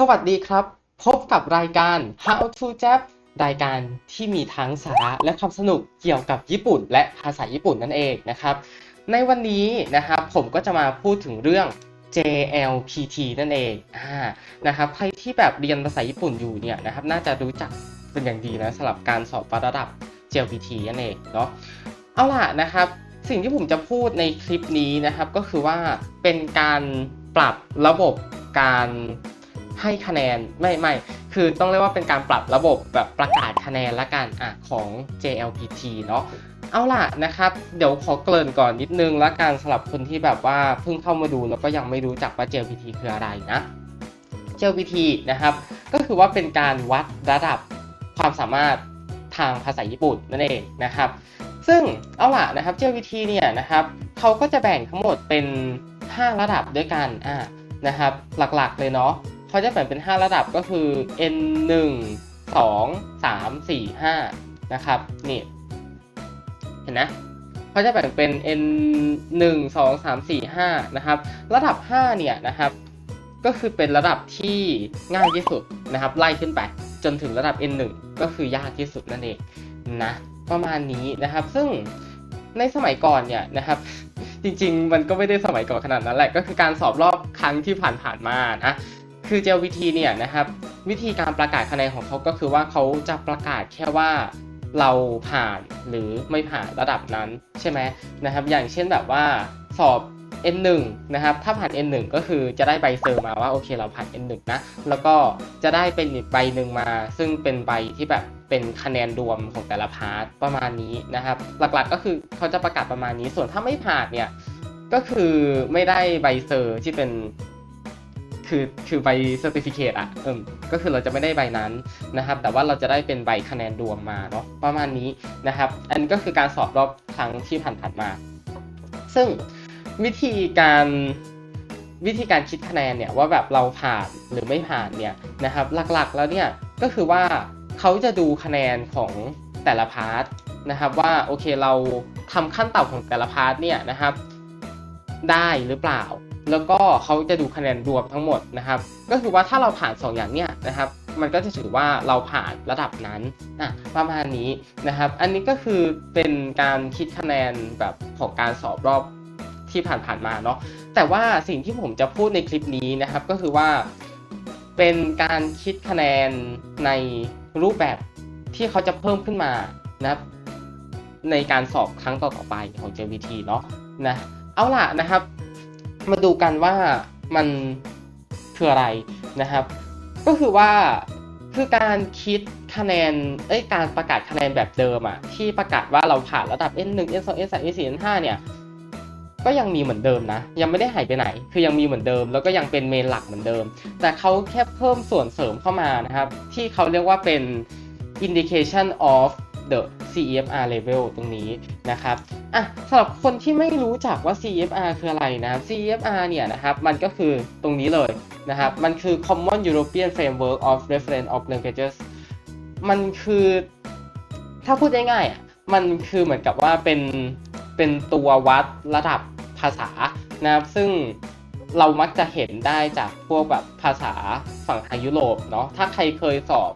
สวัสดีครับ พบกับรายการ How to Jap รายการที่มีทั้งสาระและความสนุกเกี่ยวกับญี่ปุ่น และภาษาญี่ปุ่นนั่นเองนะครับ ในวันนี้นะครับผมก็จะมาพูดถึงเรื่อง JLPT นั่นเองอ่านะครับใครที่แบบเรียนภาษาญี่ปุ่นอยู่เนี่ยนะครับน่าจะรู้จักเป็นอย่างดีนะสำหรับการสอบระดับ JLPT นั่นเองเนาะเอาล่ะนะครับสิ่งที่ผมจะพูดในคลิปนี้นะครับก็คือว่าเป็นการปรับระบบการ ให้คะแนนไม่ไม่คือต้องเรียกว่าเป็นการปรับระบบแบบประกาศคะแนนละกันอะของ JLPT เนาะเอาล่ะนะครับ เดี๋ยวขอเกริ่นก่อนนิดนึงละกันสำหรับคนที่แบบว่าเพิ่งเข้ามาดูแล้วก็ยังไม่รู้จักว่า JLPT คืออะไรนะ JLPT นะครับ ก็คือว่าเป็นการวัดระดับความสามารถทางภาษาญี่ปุ่นนั่นเองนะครับ ซึ่งเอาล่ะนะครับ JLPT เนี่ยนะครับเขาก็จะแบ่งทั้งหมดเป็น 5 ระดับด้วยกันอ่านะครับ หลักๆเลยเนาะ เขาจะแบ่งเป็น 5 ระดับก็คือ N 1 2 3 4 5 นะครับ นี่ เห็นนะเขาจะแบ่งเป็น N 1 2 3 4 5 นะครับ ระดับ 5 เนี่ยนะครับ ก็คือเป็นระดับที่ง่ายที่สุดนะครับ ไล่ขึ้นไป จนถึงระดับ N1 ก็คือยากที่สุดนั่นเองนะ ประมาณนี้นะครับ ซึ่งในสมัยก่อนเนี่ยนะครับจริงๆ มันก็ไม่ได้สมัยก่อนขนาดนั้นแหละ ก็คือการสอบรอบครั้งที่ผ่านๆมานะ คือ JLPT เนี่ยนะครับวิธีการประกาศคะแนนของเขาก็คือว่าเขาจะประกาศแค่ว่าเราผ่านหรือไม่ผ่านระดับนั้นใช่ไหมนะครับ อย่างเช่นแบบว่าสอบ N1 นะครับ ถ้าผ่าน N1 ก็คือจะได้ใบเซอร์มาว่าโอเคเราผ่าน N1 นะ แล้วก็จะได้เป็นใบหนึ่งมา ซึ่งเป็นใบที่แบบเป็นคะแนนรวมของแต่ละพาร์ทประมาณนี้นะครับ หลักๆก็คือเขาจะประกาศประมาณนี้ ส่วนถ้าไม่ผ่านเนี่ย ก็คือไม่ได้ใบเซอร์ที่เป็น คือคือใบเซอร์ติฟิเคตอะเออก็คือเราจะไม่ได้ใบนั้นนะครับ แต่ว่าเราจะได้เป็นใบคะแนนรวมมาเนาะประมาณนี้นะครับ อันนี้ก็คือการสอบรอบครั้งที่ผ่านๆมา ซึ่งวิธีการวิธีการคิดคะแนนเนี่ยว่าแบบเราผ่านหรือไม่ผ่านเนี่ยนะครับหลักๆแล้วเนี่ยก็คือว่าเขาจะดูคะแนนของแต่ละพาร์ทนะครับว่าโอเคเราทำขั้นต่ำของแต่ละพาร์ทเนี่ยนะครับได้หรือเปล่า แล้วก็เขาจะดูคะแนนรวมทั้งหมดนะครับ ก็คือว่าถ้าเราผ่าน 2 อย่างเนี่ยนะครับ มันก็จะถือว่าเราผ่านระดับนั้นอะประมาณนี้นะครับ อันนี้ก็คือเป็นการคิดคะแนนแบบของการสอบรอบที่ผ่านๆมาเนาะแต่ว่าสิ่งที่ผมจะพูดในคลิปนี้นะครับ ก็คือว่าเป็นการคิดคะแนนในรูปแบบที่เขาจะเพิ่มขึ้นมานะครับ ในการสอบครั้งต่อๆไปของ JVT เนาะนะเอาล่ะนะครับ มาดูกันว่ามันคืออะไรนะครับ ก็คือว่าคือการคิดคะแนนเอ้ยการประกาศคะแนนแบบเดิมอะที่ประกาศว่าเราผ่านระดับ N1 N2 N3 N4 N5 เนี่ยก็ยังมีเหมือนเดิมนะ ยังไม่ได้หายไปไหน คือยังมีเหมือนเดิม แล้วก็ยังเป็นเมนหลักเหมือนเดิม แต่เขาแค่เพิ่มส่วนเสริมเข้ามานะครับ ที่เขาเรียกว่าเป็น indication of the CEFR level ตรงนี้นะครับอะสำหรับคนที่ไม่รู้จักว่า CEFR คืออะไรนะ CEFR เนี่ยนะครับมันก็คือตรงนี้เลยนะครับ มันคือ Common European Framework of Reference of Languages มันคือถ้าพูดง่ายๆอะมันคือเหมือนกับว่าเป็นเป็นตัววัดระดับภาษานะครับ ซึ่งเรามักจะเห็นได้จากพวกแบบภาษาฝั่งทางยุโรปเนาะถ้าใครเคยสอบ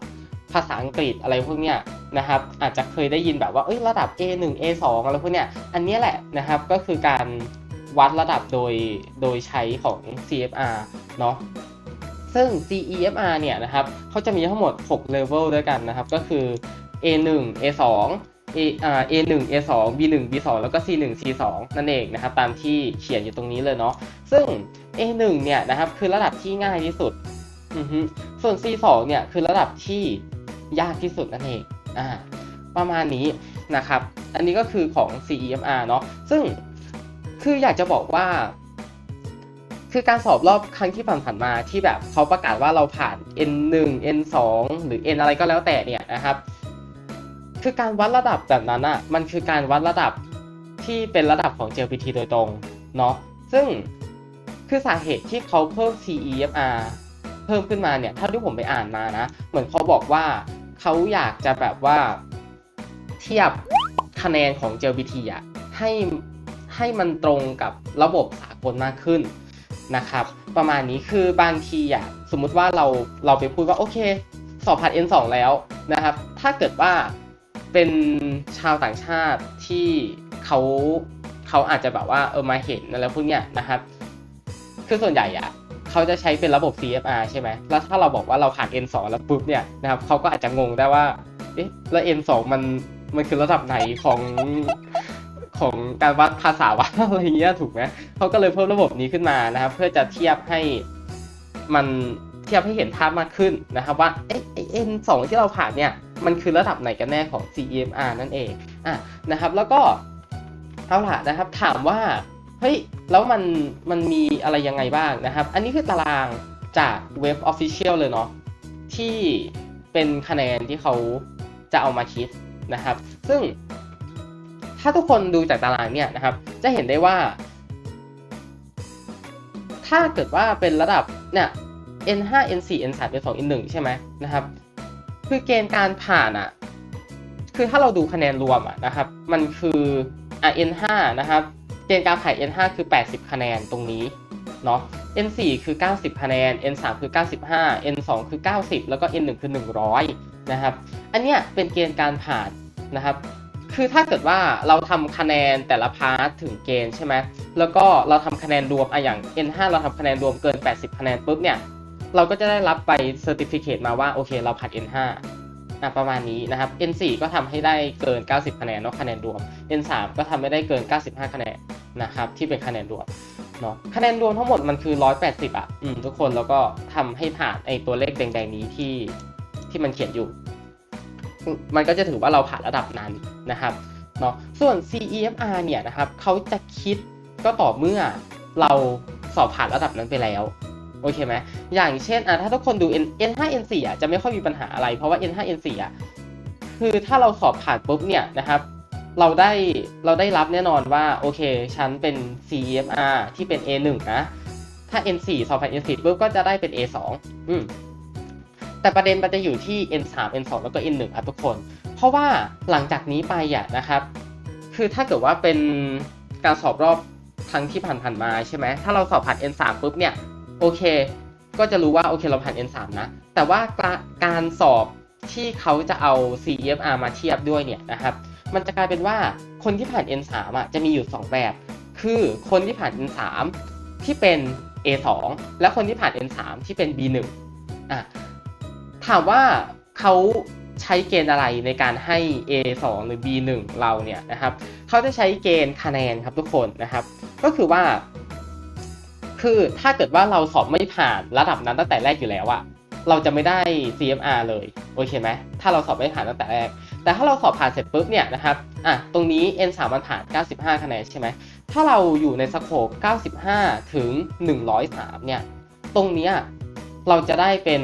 ภาษาอังกฤษอะไรพวกเนี้ย นะครับอาจจะเคยได้ยินแบบว่าเอ้ยระดับ A1 A2 อะไรพวกเนี้ยอันนี้แหละนะครับก็คือการวัดระดับโดยโดยใช้ของ CFR เนาะซึ่ง CEFR เนี่ยนะครับเขาจะมีทั้งหมด 6 level ด้วยกันนะครับ ก็คือ A1 A2 A อ่า A1 A2 B1 B2 แล้วก็ C1 C2 นั่นเองนะครับ ตามที่เขียนอยู่ตรงนี้เลยเนาะซึ่ง A1 เนี่ยนะครับคือระดับที่ง่ายที่สุด ส่วน C2 เนี่ยคือระดับที่ยากที่สุดนั่นเอง อ่าประมาณนี้นะครับ อันนี้ก็คือของ CEMR เนาะซึ่งคืออยากจะบอกว่า คือการสอบรอบครั้งที่ผ่านๆมาที่แบบเขาประกาศว่าเราผ่าน N1 N2 หรือ N อะไรก็แล้วแต่เนี่ยนะครับ คือการวัดระดับแบบนั้นอะมันคือการวัดระดับที่เป็นระดับของ JLPT โดยตรงเนาะซึ่งคือสาเหตุที่เขาเพิ่ม CEFR เพิ่มขึ้นมาเนี่ยเท่าที่ผมไปอ่านมานะ เหมือนเขาบอกว่า เขาอยากจะแบบว่าเทียบคะแนนของ JLPT อะให้ให้มันตรงกับระบบสากลมากขึ้นนะครับ ประมาณนี้คือบางทีอะสมมุติว่าเราเราไปพูดว่าโอเค สอบผ่าน N2 แล้วนะครับ ถ้าเกิดว่าเป็นชาวต่างชาติที่เขาเขาอาจจะแบบว่าเออมาเห็นอะไรพวกเนี้ยนะครับ คือส่วนใหญ่อะ เขาจะใช้เป็นระบบ CFR ใช่ไหมแล้วถ้าเราบอกว่าเราผ่าน N2 แล้วปุ๊บเนี่ยนะครับเขาก็อาจจะงงได้ว่า เอ๊ะ แล้ว N2 มันมันคือระดับไหนของของการวัดภาษาวะอะไรเงี้ยถูกไหมเขาก็เลยเพิ่มระบบนี้ขึ้นมานะครับ เพื่อจะเทียบให้มันเทียบให้เห็นภาพมากขึ้นนะครับว่าเอ๊ะไอ้ N2 ที่เราผ่านเนี่ยมันคือระดับไหนกันแน่ของ CEMR นั่นเองอะนะครับ แล้วก็เอาล่ะนะครับถามว่า เฮ้ย แล้วมันมันมีอะไรยังไงบ้างนะครับ อันนี้คือตารางจากเว็บ Official เลยเนาะที่เป็นคะแนนที่เขาจะเอามาคิดนะครับ ซึ่งถ้าทุกคนดูจากตารางเนี่ยนะครับ จะเห็นได้ว่า ถ้าเกิดว่าเป็นระดับเนี่ย N5 N4 N3 N2 N1 ใช่ไหมนะครับ คือเกณฑ์การผ่านอะ คือถ้าเราดูคะแนนรวมอะนะครับ มันคืออะ N5 นะครับ ณฑ์การผ่าน N5 คือ 80 คะแนนตรงนี้เนาะ N4 คือ 90 คะแนน N3 คือ 95 N2 คือ 90 แล้วก็ N1 คือ 100 นะครับ อันเนี้ยเป็นเกณฑ์การผ่านนะครับ คือถ้าเกิดว่าเราทำคะแนนแต่ละพาร์ทถึงเกณฑ์ใช่ไหมแล้วก็เราทำคะแนนรวมอะอย่าง N5 เราทำคะแนนรวมเกิน 80 คะแนนปุ๊บเนี่ย เราก็จะได้รับไปเซอร์ติฟิเคตมาว่าโอเคเราผ่าน N5 อะประมาณนี้นะครับ N4 ก็ทำให้ได้เกิน 90 คะแนนเนาะคะแนนรวม N3 ก็ทำให้ได้เกิน 95 คะแนนนะครับที่เป็นคะแนนรวมเนาะคะแนนรวมทั้งหมดมันคือ 180อะอืมทุกคนแล้วก็ทำให้ผ่านไอตัวเลขแดงๆนี้ที่ที่มันเขียนอยู่ มันก็จะถือว่าเราผ่านระดับนั้นนะครับเนาะส่วน CEFR เนี่ยนะครับเขาจะคิดก็ต่อเมื่อเราสอบผ่านระดับนั้นไปแล้ว โอเคไหมอย่างเช่นอะถ้าทุกคนดู N N5 N4 อะจะไม่ค่อยมีปัญหาอะไร เพราะว่า N5 N4 อะคือถ้าเราสอบผ่านปุ๊บเนี่ยนะครับ เราได้เราได้รับแน่นอนว่าโอเคฉันเป็น CEFR ที่เป็น A1 นะถ้า N4 สอบผ่าน N4 ปุ๊บก็จะได้เป็น A2 อืมแต่ประเด็นมันจะอยู่ที่ N3 N2 แล้วก็ N1 ครับทุกคน เพราะว่าหลังจากนี้ไปอะนะครับ คือถ้าเกิดว่าเป็นการสอบรอบครั้งที่ผ่านๆมาใช่ไหมถ้าเราสอบผ่าน N3 ปุ๊บเนี่ย โอเค ก็จะรู้ว่าโอเคเราผ่าน N3 นะ แต่ว่าการสอบที่เขาจะเอา CEFR มาเทียบด้วยเนี่ยนะครับ มันจะกลายเป็นว่าคนที่ผ่าน N3 อะจะมีอยู่ 2 แบบ คือคนที่ผ่าน N3 ที่เป็น A2 และคนที่ผ่าน N3 ที่เป็น B1 อะถามว่าเขาใช้เกณฑ์อะไรในการให้ A2 หรือ B1 เราเนี่ยนะครับ เขาจะใช้เกณฑ์คะแนนครับทุกคนนะครับ ก็คือว่า คือถ้าเกิดว่าเราสอบไม่ผ่านระดับนั้นตั้งแต่แรกอยู่แล้วอะเราจะไม่ได้ CFR เลยโอเคไหมถ้าเราสอบไม่ผ่านตั้งแต่แรก แต่ถ้าเราสอบผ่านเสร็จปุ๊บเนี่ยนะครับอะตรงนี้ N3 มันผ่าน 95 คะแนนใช่ไหมถ้าเราอยู่ในสโคป95 ถึง 103 เนี่ย ตรงเนี้ยเราจะได้เป็น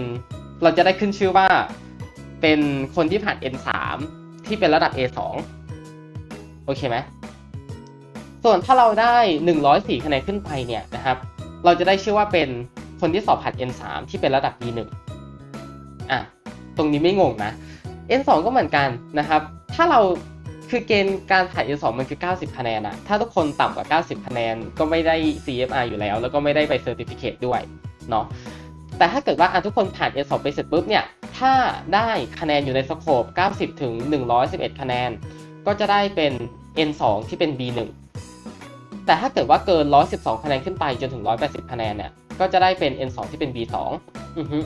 เราจะได้ขึ้นชื่อว่าเป็นคนที่ผ่าน N3 ที่เป็นระดับ A2 โอเคไหมส่วนถ้าเราได้ 104 คะแนนขึ้นไปเนี่ยนะครับ เราจะได้ชื่อว่าเป็นคนที่สอบผ่าน N3 ที่เป็นระดับ B1 อะ ตรงนี้ไม่งงนะ N2 ก็เหมือนกันนะครับ ถ้าเราคือเกณฑ์การผ่าน N2 มันคือ 90 คะแนนอะถ้าทุกคนต่ำกว่า 90 คะแนนก็ไม่ได้ CFR อยู่แล้ว แล้วก็ไม่ได้ไป Certificate ด้วยเนาะ แต่ถ้าเกิดว่าทุกคนผ่าน N2 ไปเสร็จปุ๊บเนี่ย ถ้าได้คะแนนอยู่ในสโคป 90 ถึง 111 คะแนน ก็จะได้เป็น N2 ที่เป็น B1 แต่ถ้าเกิดว่าเกิน 112 คะแนนขึ้นไปจนถึง 180 คะแนนเนี่ย ก็จะได้เป็น N2 ที่เป็น B2 อือฮึ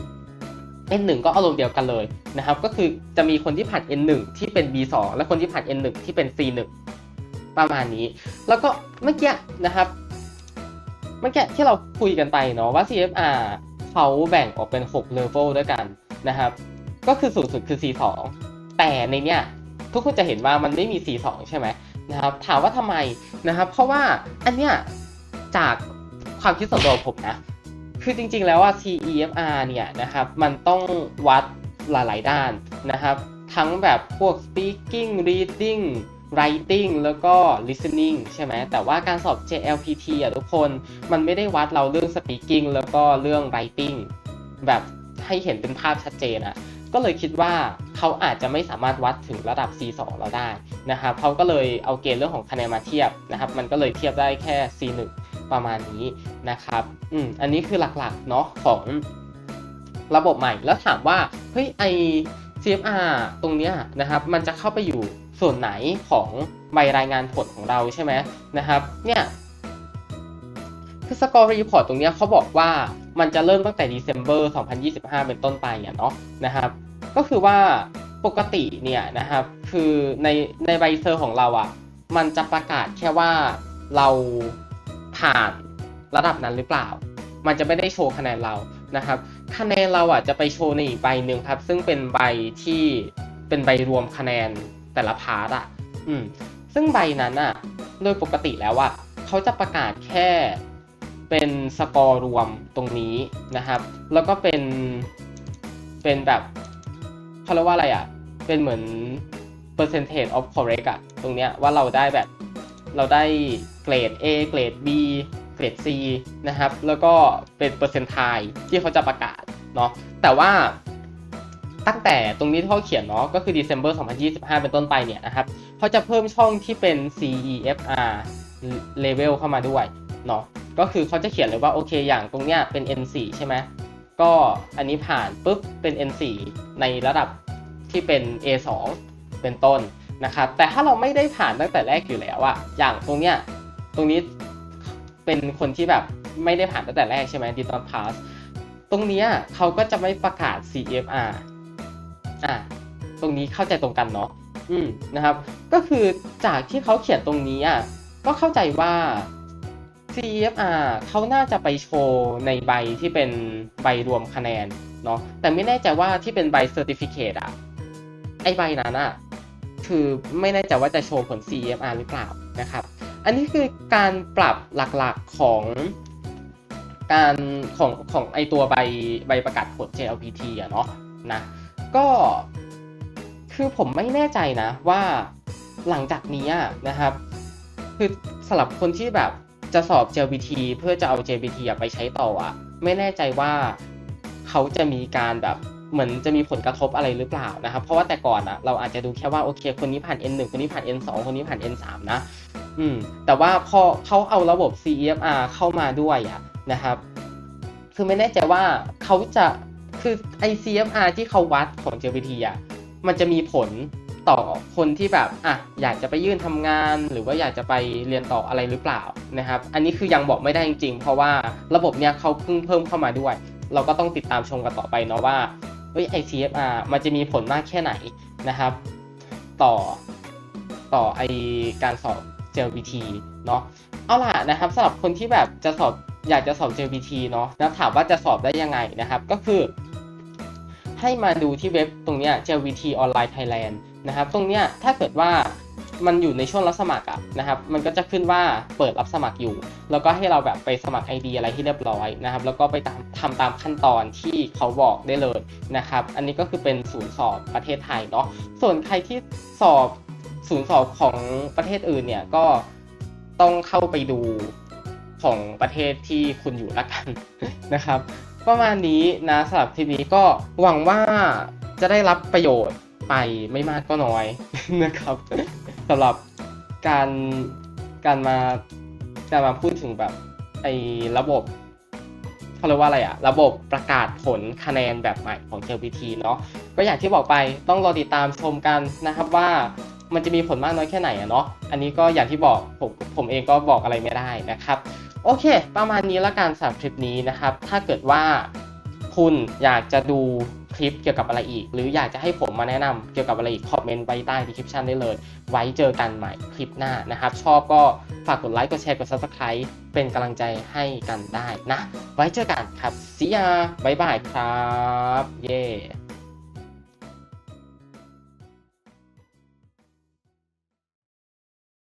N1 ก็อารมณ์เดียวกันเลยนะครับ ก็คือจะมีคนที่ผ่าน N1 ที่เป็น B2 และคนที่ผ่าน N1 ที่เป็น C1 ประมาณนี้ แล้วก็เมื่อกี้นะครับ เมื่อกี้ที่เราคุยกันไปเนาะว่า CFR เขาแบ่งออกเป็น6 level ด้วยกันนะครับ ก็คือสูงสุดคือ C2 แต่ในเนี้ยทุกคนจะเห็นว่ามันไม่มี C2 ใช่ไหม นะครับถามว่าทำไมนะครับ เพราะว่าอันเนี้ยจากความคิดส่วนตัวผมนะ คือจริงๆแล้วว่า CEFR เนี่ยนะครับมันต้องวัดหลายๆด้านนะครับ ทั้งแบบพวก speaking reading writing แล้วก็ listening ใช่ไหม แต่ว่าการสอบ JLPT อะทุกคน มันไม่ได้วัดเราเรื่อง speaking แล้วก็เรื่อง writing แบบให้เห็นเป็นภาพชัดเจนอะ ก็เลยคิดว่าเขาอาจจะไม่สามารถวัดถึงระดับ C2 เราได้นะครับเขาก็เลยเอาเกณฑ์เรื่องของคะแนนมาเทียบนะครับ มันก็เลยเทียบได้แค่ C1 ประมาณนี้นะครับอืมอันนี้คือหลักๆเนาะของระบบใหม่ แล้วถามว่าเฮ้ยไอ CFR ตรงเนี้ยนะครับมันจะเข้าไปอยู่ส่วนไหนของใบรายงานผลของเราใช่ไหมนะครับเนี่ยคือสกอร์รีพอร์ตตรงเนี้ยเขาบอกว่า มันจะเริ่มตั้งแต่ December 2025 เป็นต้นไปอะเนาะนะครับ ก็คือว่าปกติเนี่ยนะครับคือในในใบเซอร์ของเราอะ่ะมันจะประกาศแค่ว่าเราผ่านระดับนั้นหรือเปล่า มันจะไม่ได้โชว์คะแนนเรานะครับ คะแนนเราอะจะไปโชว์ในอีกใบหนึ่งครับ ซึ่งเป็นใบที่เป็นใบรวมคะแนนแต่ละพาร์ทอะ อืม ซึ่งใบนั้นอะ โดยปกติแล้วอะเขาจะประกาศแค่ เป็นสกอร์รวมตรงนี้นะครับ แล้วก็เป็นเป็นแบบเขาเรียกว่าอะไรอะ เป็นเหมือน percentage of correct อะตรงเนี้ยว่าเราได้แบบเราได้เกรด A เกรด B เกรด C นะครับ แล้วก็เป็นเปอร์เซนต์ไทที่เขาจะประกาศเนาะแต่ว่าตั้งแต่ตรงนี้ที่เขาเขียนเนาะก็คือ December 2025 เป็นต้นไปเนี่ยนะครับเขาจะเพิ่มช่องที่เป็น CEFR level เข้ามาด้วยเนาะ ก็คือเขาจะเขียนเลยว่าโอเคอย่างตรงเนี้ยเป็น N4 ใช่ไหมก็อันนี้ผ่านปุ๊บเป็น N4 ในระดับที่เป็น A2 เป็นต้นนะครับแต่ถ้าเราไม่ได้ผ่านตั้งแต่แรกอยู่แล้วอะอย่างตรงเนี้ยตรงนี้เป็นคนที่แบบไม่ได้ผ่านตั้งแต่แรกใช่ไหม did not pass ตรงเนี้ยเขาก็จะไม่ประกาศ CFR อะตรงนี้เข้าใจตรงกันเนาะอืมนะครับ ก็คือจากที่เขาเขียนตรงนี้อะก็เข้าใจว่า CFR เขาน่าจะไปโชว์ในใบที่เป็นใบรวมคะแนนเนาะแต่ไม่แน่ใจว่าที่เป็นใบ Certificate อะไอใบนั้นอะคือไม่แน่ใจว่าจะโชว์ผล CFR หรือเปล่านะครับ อันนี้คือการปรับหลักๆของการของของไอตัวใบใบประกาศผล JLPT อะเนาะนะก็คือผมไม่แน่ใจนะว่าหลังจากนี้นะครับ คือสำหรับคนที่แบบ จะสอบ JLPT เพื่อจะเอา JLPT ไปใช้ต่ออะไม่แน่ใจว่าเขาจะมีการแบบเหมือนจะมีผลกระทบอะไรหรือเปล่านะครับ เพราะว่าแต่ก่อนอะเราอาจจะดูแค่ว่าโอเคคนนี้ผ่าน N1 คนนี้ผ่าน N2 คนนี้ผ่าน N3 นะ อืม แต่ว่าพอเขาเอาระบบ CEFR เข้ามาด้วยอะนะครับ คือไม่แน่ใจว่าเขาจะคือไอ CFR ที่เขาวัดของ JLPT อะมันจะมีผล ต่อคนที่แบบอะอยากจะไปยื่นทำงาน หรือว่าอยากจะไปเรียนต่ออะไรหรือเปล่านะครับ อันนี้คือยังบอกไม่ได้จริง ๆ เพราะว่าระบบเนี้ยเขาเพิ่งเพิ่มเข้ามาด้วย เราก็ต้องติดตามชมกันต่อไปเนาะว่าเฮ้ยไอ CFR มันจะมีผลมากแค่ไหนนะครับ ต่อต่อไอการสอบ JLPT เนาะเอาล่ะนะครับสำหรับคนที่แบบจะสอบอยากจะสอบ JLPT เนาะแล้วถามว่าจะสอบได้ยังไงนะครับ ก็คือ ให้มาดูที่เว็บตรงเนี้ย JLPT Online Thailand นะครับ ตรงเนี้ยถ้าเกิดว่ามันอยู่ในช่วงรับสมัครอะนะครับ มันก็จะขึ้นว่าเปิดรับสมัครอยู่ แล้วก็ให้เราแบบไปสมัคร ID อะไรที่เรียบร้อยนะครับ แล้วก็ไปตามทำตามขั้นตอนที่เขาบอกได้เลยนะครับ อันนี้ก็คือเป็นศูนย์สอบประเทศไทยเนาะ ส่วนใครที่สอบศูนย์สอบของประเทศอื่นเนี่ยก็ต้องเข้าไปดูของประเทศที่คุณอยู่ละกันนะครับ ประมาณนี้นะสำหรับคลิปนี้ก็หวังว่าจะได้รับประโยชน์ ไปไม่มากก็น้อยนะครับสำหรับการการมาการมาพูดถึงแบบไอ้ระบบเขาเรียกว่าอะไรอะระบบประกาศผลคะแนนแบบใหม่ของ JPT เนาะก็อย่างที่บอกไปต้องรอติดตามชมกันนะครับว่ามันจะมีผลมากน้อยแค่ไหนอะเนาะอันนี้ก็อย่างที่บอกผมผมเองก็บอกอะไรไม่ได้นะครับ โอเค ประมาณนี้ละกันสำหรับคลิปนี้นะครับ ถ้าเกิดว่าคุณอยากจะดู ลิปเกี่ยวกับอะไรอีก หรืออยากจะให้ผมมาแนะนำเกี่ยวกับอะไรอีกคอมเมนต์ไว้ใต้ดีคริปชันได้เลย ไว้เจอกันใหม่คลิปหน้านะครับ ชอบก็ฝากกดไลค์กดแชร์กด subscribe เป็นกำลังใจให้กันได้นะ ไว้เจอกันครับ see ya บายบายครับ เย้